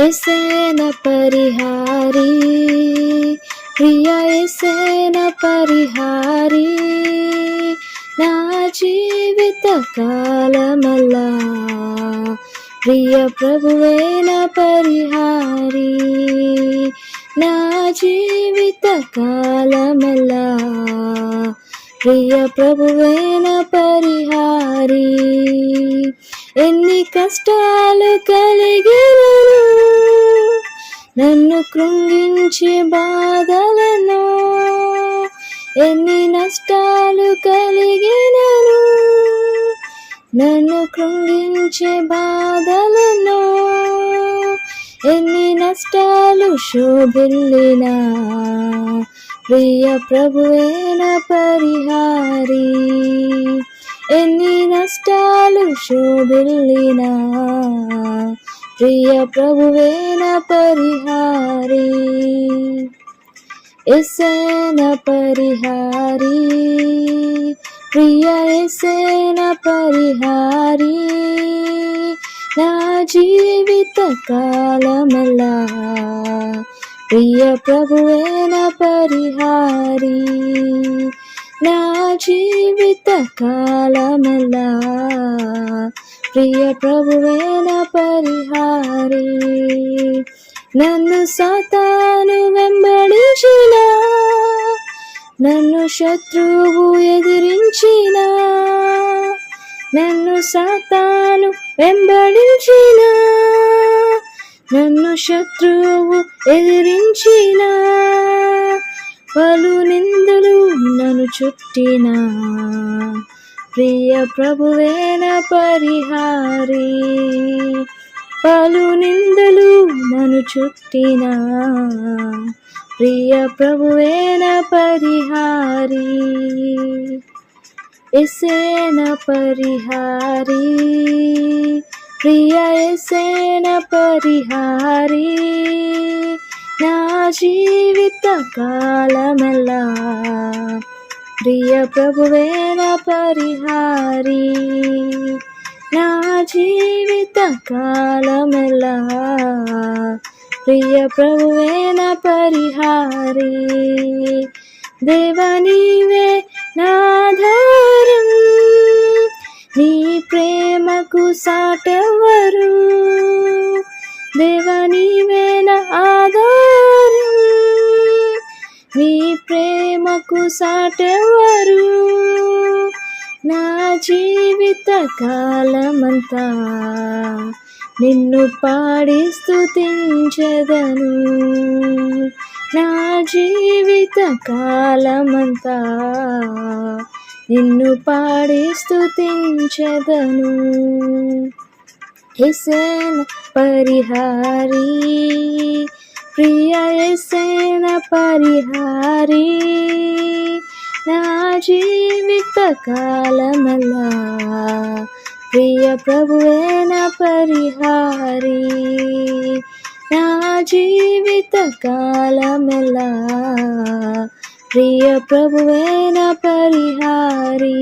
ఎసేన పరిహారి ప్రియ ఎసేన పరిహారి నా జీవిత కాలమల్లా ప్రియ ప్రభువేన పరిహారి నా జీవిత కాలమల్లా ప్రియ ప్రభువేన పరిహారి ఎన్ని కష్టాలు కలిగిన నన్ను కృంగించే బాధలను ఎన్ని నష్టాలు కలిగినను. నన్ను కృంగించే బాధలను ఎన్ని నష్టాలు శోభిల్లినా ప్రియ ప్రభువేన పరిహారి. ఎన్ని నష్టాలు శోభిల్లినా ప్రియ ప్రభువేన పరిహారి. ఎసేన పరిహారి. ప్రియ ఎసేన పరిహారి. నా జీవిత కాలమలా ప్రియ ప్రభువేన పరిహారి. నా జీవిత కాలమలా ప్రియ ప్రభువేన పరిహారి. నన్ను సాతాను వెంబడించిన నన్ను శత్రువు ఎదిరించిన నన్ను సాతాను వెంబడించిన నన్ను శత్రువు ఎదిరించిన పలు నిందలు నన్ను చుట్టినా. ప్రియ ప్రభువేన పరిహారి పలు నిందలు మను చుట్టిన. ప్రియ ప్రభువేన పరిహారి ఎసేన పరిహారి ప్రియ ఎసేన పరిహారి. నా జీవిత కాలమెల్లా ప్రియ ప్రభువేన పరిహారి. నా జీవిత కాలమెలా? ప్రియ ప్రభువేన పరిహారి. దేవనీవే నాధారం నీ ప్రేమకు సాటెవరు దేవనీవే నా ప్రేమకు సాటెవరు? నా జీవిత కాలమంతా నిన్ను పాడి స్థుతించదను నా జీవిత కాలమంతా నిన్ను పాడి స్థుతించదను ఎసేన పరిహారీ ప్రియ ఎసేన పరిహారీ నా జీవిత కాలమల్లా ప్రియ ప్రభువేన పరిహారీ నా జీవిత కాలమెల్లా ప్రియ ప్రభువేన పరిహారీ.